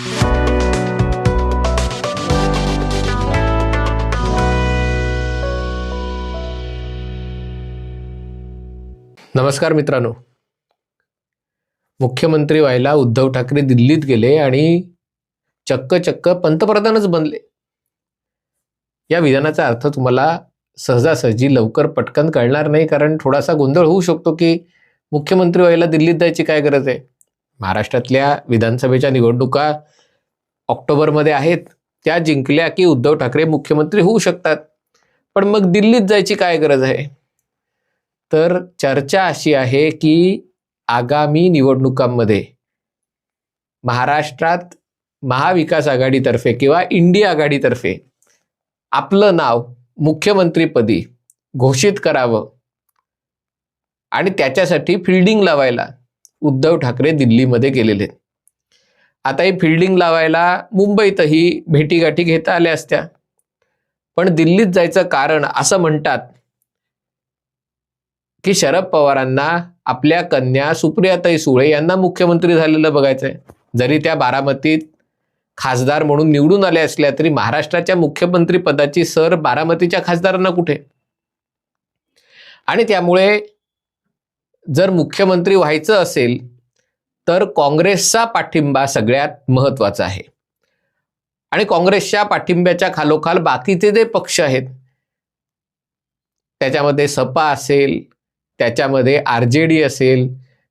नमस्कार मित्रांनो. मुख्यमंत्री व्हायला उद्धव ठाकरे दिल्लीत गेले आणि चक्क चक्क पंतप्रधानच बनले. या विधानाचा अर्थ तुम्हाला सहजासहजी लवकर पटकन कळणार नाही कारण थोडासा गोंधळ होऊ शकतो की मुख्यमंत्री व्हायला दिल्लीत जायची काय गरज आहे? महाराष्ट्रातल्या विधानसभेच्या निवडणुका ऑक्टोबरमध्ये आहेत त्या जिंकल्या की उद्धव ठाकरे मुख्यमंत्री होऊ शकतात. पण मग दिल्लीत जायची काय गरज आहे? तर चर्चा अशी आहे की आगामी निवडणुकांमध्ये महाराष्ट्रात महाविकास आघाडीतर्फे किंवा इंडिया आघाडीतर्फे आपलं नाव मुख्यमंत्रीपदी घोषित करावं आणि त्याच्यासाठी फिल्डिंग लावायला उद्धव ठाकरे दिल्लीमध्ये गेलेले आता ही फिल्डिंग लावायला मुंबईतही भेटीगाठी घेता आल्या असत्या. पण दिल्लीत जायचं कारण असं म्हणतात की शरद पवारांना आपल्या कन्या सुप्रियाताई सुळे यांना मुख्यमंत्री झालेलं बघायचंय. जरी त्या बारामतीत खासदार म्हणून निवडून आल्या असल्या तरी महाराष्ट्राच्या मुख्यमंत्री पदाची सर बारामतीच्या खासदारांना कुठे? आणि त्यामुळे जर मुख्यमंत्री व्हायचं असेल तर काँग्रेसचा पाठिंबा सगळ्यात महत्त्वाचा आहे. आणि काँग्रेसच्या पाठिंब्याच्या खालोखाल बाकीचे जे पक्ष आहेत त्याच्यामध्ये सपा असेल त्याच्यामध्ये आर जे डी असेल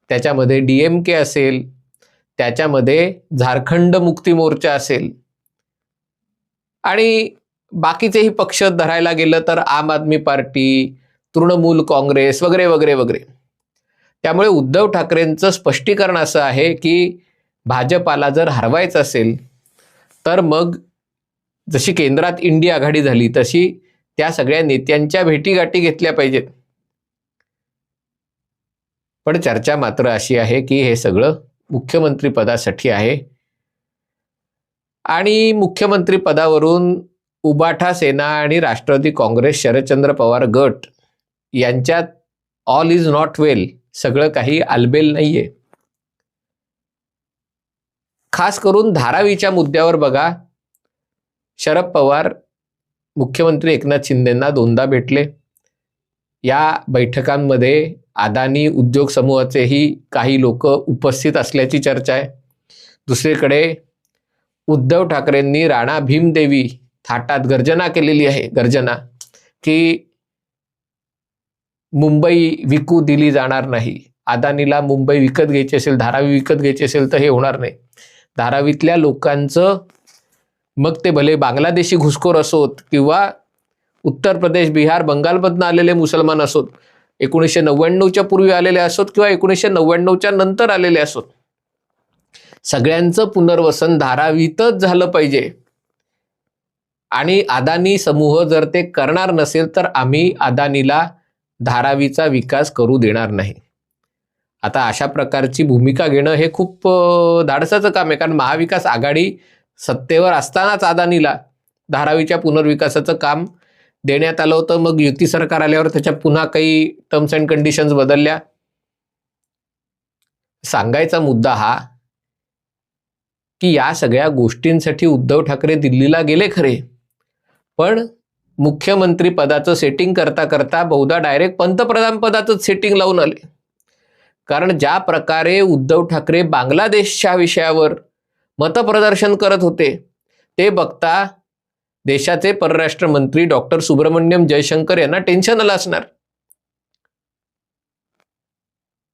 त्याच्यामध्ये डी एम के असेल त्याच्यामध्ये झारखंड मुक्ती मोर्चा असेल आणि बाकीचेही पक्ष धरायला गेलं तर आम आदमी पार्टी तृणमूल काँग्रेस वगैरे वगैरे वगैरे. त्यामुळे उद्धव ठाकरेंचं स्पष्टीकरण असं आहे की भाजपाला जर हरवायचं असेल तर मग जशी केंद्रात इंडिया आघाडी झाली तशी त्या सगळ्या नेत्यांच्या भेटीगाठी घेतल्या पाहिजेत. पण चर्चा मात्र अशी आहे की हे सगळं मुख्यमंत्री पदासाठी आहे. आणि मुख्यमंत्री पदावरून उबाठा सेना आणि राष्ट्रवादी काँग्रेस शरदचंद्र पवार गट यांच्यात ऑल इज नॉट वेल सगळं काही आलबेल नाहीये. खास करून धारावीच्या मुद्द्यावर बघा. शरद पवार मुख्यमंत्री एकनाथ शिंदेंना दोनदा भेटले. या बैठकांमध्ये अदानी उद्योग समूहाचेही काही लोक उपस्थित असल्याची चर्चा आहे. दुसरीकडे उद्धव ठाकरेंनी राणा भीमदेवी थाटात गर्जना केलेली आहे. गर्जना की मुंबई विकू दिली जाणार नाही. अदानीला मुंबई विकत घ्यायची असेल धारावी विकत घ्यायची असेल तर हे होणार नाही. धारावीतल्या लोकांचं मग ते भले बांगलादेशी घुसखोर असोत किंवा उत्तर प्रदेश बिहार बंगालमधनं आलेले मुसलमान असोत एकोणीसशे नव्याण्णवच्या पूर्वी आलेले असोत किंवा एकोणीसशे नव्याण्णवच्या नंतर आलेले असोत. सगळ्यांचं पुनर्वसन धारावीतच झालं पाहिजे. आणि अदानी समूह जर ते करणार नसेल तर आम्ही अदानीला धारावीचा विकास करू देणार नाही. आता अशा प्रकारची भूमिका घेणं हे खूप धाडसाचं काम आहे. कारण महाविकास आघाडी सत्तेवर असतानाच अदानीला धारावीच्या पुनर्विकासाचं काम देण्यात आलं होतं. मग युती सरकार आल्यावर त्याच्या पुन्हा काही टर्म्स अँड कंडिशन्स बदलल्या. सांगायचा मुद्दा हा की या सगळ्या गोष्टींसाठी उद्धव ठाकरे दिल्लीला गेले खरे. पण मुख्यमंत्री पदाचं सेटिंग करता करता बहुधा डायरेक्ट पंतप्रधान पदाचं सेटिंग लावून आले. कारण ज्या प्रकारे उद्धव ठाकरे बांगलादेशच्या विषयावर मतप्रदर्शन करत होते ते बघता देशाचे परराष्ट्र मंत्री डॉक्टर सुब्रमण्यम जयशंकर यांना टेन्शन आलं असणार.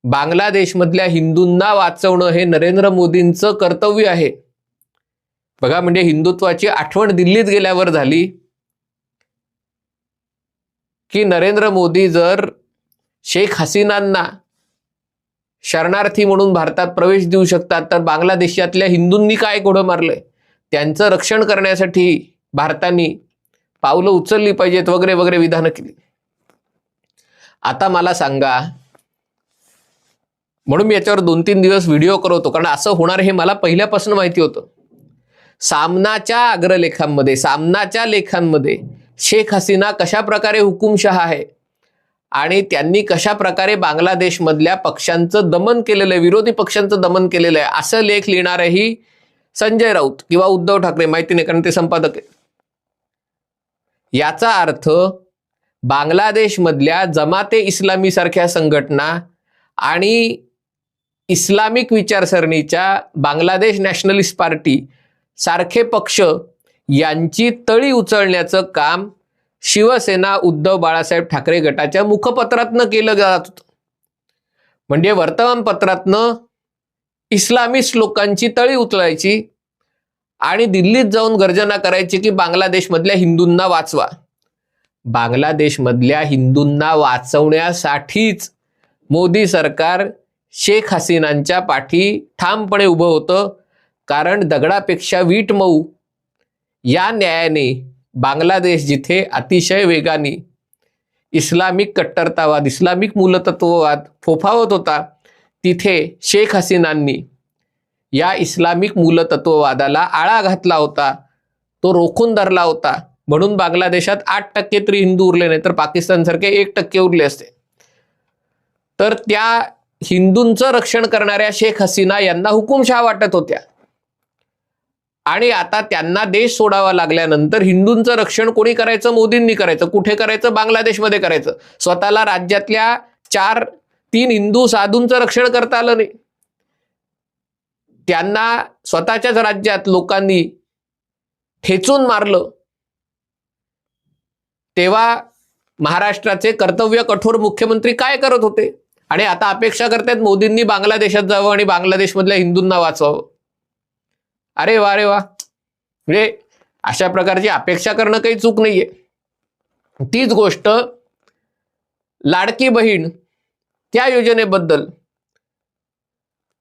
बांगलादेशमधल्या हिंदूंना वाचवणं हे नरेंद्र मोदींचं कर्तव्य आहे. बघा म्हणजे हिंदुत्वाची आठवण दिल्लीत गेल्यावर झाली. की नरेंद्र मोदी जर शेख हसीनांना शरणार्थी म्हणून भारतात प्रवेश देऊ शकतात तर बांगलादेशातल्या हिंदूंनी काय घोडं मारलंय? त्यांचं रक्षण करण्यासाठी भारताने पावलं उचलली पाहिजेत वगैरे वगैरे विधानं केली. आता मला सांगा म्हणून मी याच्यावर दोन तीन दिवस व्हिडिओ करवतो कारण असं होणार हे मला पहिल्यापासून माहिती होतं. सामनाच्या अग्रलेखांमध्ये सामनाच्या लेखांमध्ये शेख हसीना कशा प्रकारे हुकुमशहा आहे? आणि त्यांनी कशा प्रकारे बांगलादेशमधल्या पक्षांचं दमन केलेलं आहे विरोधी पक्षांचं दमन केलेलं आहे असं लेख लिहिणारही संजय राऊत किंवा उद्धव ठाकरे माहिती नाही कारण ते संपादक आहेत. याचा अर्थ बांगलादेशमधल्या जमाते इस्लामी सारख्या संघटना आणि इस्लामिक विचारसरणीच्या बांगलादेश नॅशनलिस्ट पार्टी सारखे पक्ष यांची तळी उचलण्याचं काम शिवसेना उद्धव बाळासाहेब ठाकरे गटाच्या मुखपत्रातनं केलं जात होतं. म्हणजे वर्तमानपत्रातनं इस्लामिस्ट लोकांची तळी उचलायची आणि दिल्लीत जाऊन गर्जना करायची की बांगलादेशमधल्या हिंदूंना वाचवा. बांगलादेशमधल्या हिंदूंना वाचवण्यासाठीच मोदी सरकार शेख हसीनांच्या पाठी ठामपणे उभं होतं. कारण दगडापेक्षा वीट मऊ या न्यायाने बांगलादेश जिथे अतिशय वेगाने इस्लामिक कट्टरतावाद इस्लामिक मूलतत्ववाद फोफावत होता तिथे शेख हसीनांनी या इस्लामिक मूलतत्ववादाला आळा घातला होता तो रोखून धरला होता. म्हणून बांगलादेशात आठ टक्के तरी हिंदू उरले नाही तर पाकिस्तानसारखे एक टक्के उरले असते. तर त्या हिंदूंचं रक्षण करणाऱ्या शेख हसीना यांना हुकुमशहा वाटत होत्या. आणि आता त्यांना देश सोडावा लागल्यानंतर हिंदूंचं रक्षण कोणी करायचं? मोदींनी करायचं. कुठे करायचं? बांगलादेशमध्ये करायचं. स्वतःला राज्यातल्या चार तीन हिंदू साधूंचं रक्षण करता आलं नाही. त्यांना स्वतःच्याच राज्यात लोकांनी ठेचून मारलं. तेव्हा महाराष्ट्राचे कर्तव्य कठोर मुख्यमंत्री काय करत होते? आणि आता अपेक्षा करतायत मोदींनी बांगलादेशात जावं आणि बांगलादेशमधल्या हिंदूंना वाचवावं. अरे वा रे वा. म्हणजे अशा प्रकारची अपेक्षा करणं काही चूक नाहीये. तीच गोष्ट लाडकी बहीण त्या योजनेबद्दल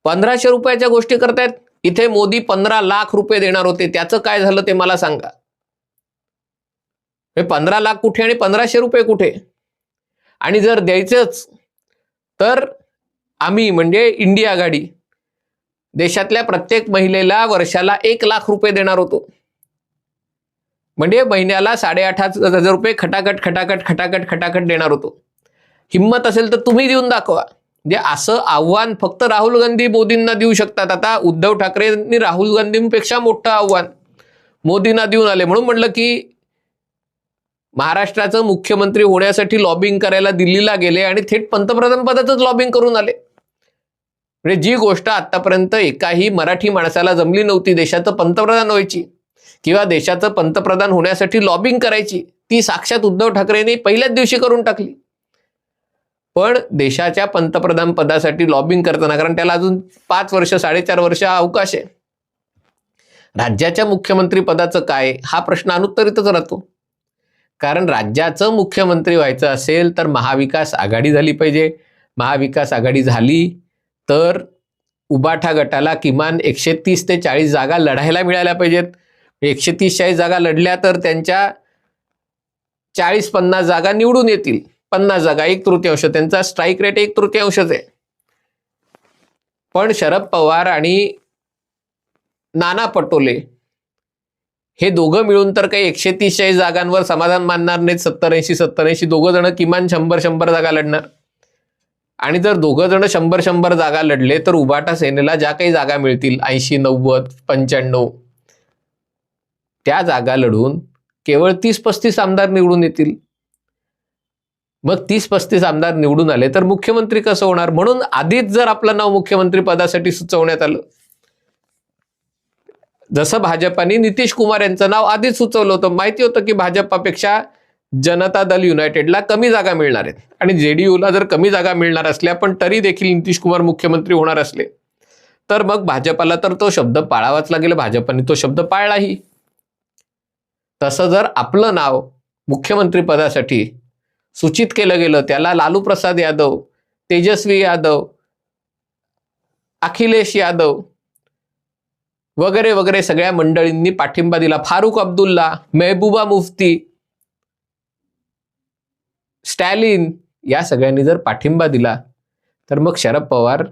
पंधराशे रुपयाच्या गोष्टी करतायत. इथे मोदी पंधरा लाख रुपये देणार होते. त्याचं काय झालं ते मला सांगा. हे पंधरा लाख कुठे आणि पंधराशे रुपये कुठे? आणि जर द्यायचंच तर आम्ही म्हणजे इंडिया आघाडी देशातल्या प्रत्येक महिलेला वर्षाला एक लाख रुपये देणार होतो. म्हणजे महिन्याला साडेआठ हजार रुपये खटाखट खटाखट खटाखट खटाखट देणार होतो. हिंमत असेल तर तुम्ही देऊन दाखवा. म्हणजे असं आव्हान फक्त राहुल गांधी मोदींना देऊ शकतात. आता उद्धव ठाकरेंनी राहुल गांधींपेक्षा मोठं आव्हान मोदींना देऊन आले. म्हणून म्हटलं की महाराष्ट्राचं मुख्यमंत्री होण्यासाठी लॉबिंग करायला दिल्लीला गेले आणि थेट पंतप्रधान पदाचंच लॉबिंग करून आले. म्हणजे जी गोष्ट आतापर्यंत एकाही मराठी माणसाला जमली नव्हती देशाचं पंतप्रधान व्हायची किंवा देशाचं पंतप्रधान होण्यासाठी लॉबिंग करायची ती साक्षात उद्धव ठाकरेंनी पहिल्याच दिवशी करून टाकली. पण देशाच्या पंतप्रधान पदासाठी लॉबिंग करताना कारण त्याला अजून पाच वर्ष साडेचार वर्ष हा अवकाश आहे. राज्याच्या मुख्यमंत्री पदाचं काय हा प्रश्न अनुत्तरितच राहतो. कारण राज्याचं मुख्यमंत्री व्हायचं असेल तर महाविकास आघाडी झाली पाहिजे. महाविकास आघाडी झाली तर उबाठा गटाला किमान एकशे तीस ते चाळीस जागा लढायला मिळाल्या पाहिजेत. एकशे तीस चाळीस जागा लढल्या तर त्यांच्या चाळीस पन्नास जागा निवडून येतील. पन्नास जागा एक तृतीयांश. त्यांचा स्ट्राईक रेट एक तृतीयांशच आहे. पण शरद पवार आणि नाना पटोले हे दोघं मिळून तर काही एकशे तीस चाळीस जागांवर समाधान मानणार नाहीत. सत्तर ऐंशी सत्तर ऐंशी दोघं जण किमान शंभर शंभर जागा लढणार. आणि जर दोघं जण शंभर शंभर जागा लढले तर उबाटा सेनेला ज्या काही जागा मिळतील ऐंशी नव्वद पंच्याण्णव त्या जागा लढून केवळ तीस पस्तीस आमदार निवडून येतील. मग तीस पस्तीस आमदार निवडून आले तर मुख्यमंत्री कसं होणार? म्हणून आधीच जर आपलं नाव मुख्यमंत्री पदासाठी सुचवण्यात आलं. जसं भाजपाने नितीश कुमार यांचं नाव आधीच सुचवलं होतं. माहिती होतं की भाजपापेक्षा जनता दल युनायटेडला कमी जागा मिळणार आहेत. आणि जेडीयूला जर कमी जागा मिळणार असल्या पण तरी देखील नितीश कुमार मुख्यमंत्री होणार असले तर मग भाजपाला तर तो शब्द पाळावाच लागेल. भाजपाने तो शब्द पाळलाही. तसं जर आपलं नाव मुख्यमंत्रीपदासाठी सूचित केलं गेलं त्याला लालू प्रसाद यादव तेजस्वी यादव अखिलेश यादव वगैरे वगैरे सगळ्या मंडळींनी पाठिंबा दिला. फारुख अब्दुल्ला मेहबूबा मुफ्ती स्टॅलिन या सगळ्यांनी जर पाठिंबा दिला तर मग शरद पवार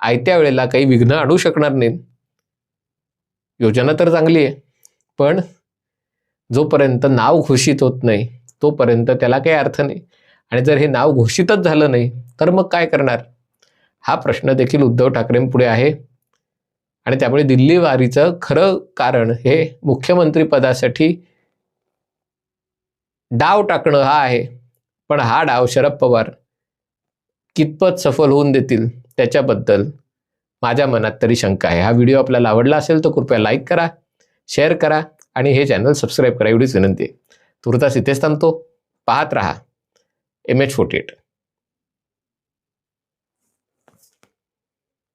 आयत्या वेळेला काही विघ्न आणू शकणार नाहीत. योजना तर चांगली आहे पण जोपर्यंत नाव घोषित होत नाही तोपर्यंत त्याला काही अर्थ नाही. आणि जर हे नाव घोषितच झालं नाही तर मग काय करणार? हा प्रश्न देखील उद्धव ठाकरेंपुढे आहे. आणि त्यामुळे दिल्ली वारीचं खरं कारण हे मुख्यमंत्री पदासाठी डाव टाकणं हा आहे. पण हा डाव शरद पवार कितपत सफल होऊन देतील त्याच्याबद्दल माझ्या मनात तरी शंका आहे. हा व्हिडिओ आपल्याला आवडला असेल तर कृपया लाईक करा शेअर करा आणि हे चॅनल सबस्क्राईब करा एवढीच विनंती आहे. तुर्तास इथेच थांबतो. पाहत रहा. M H forty eight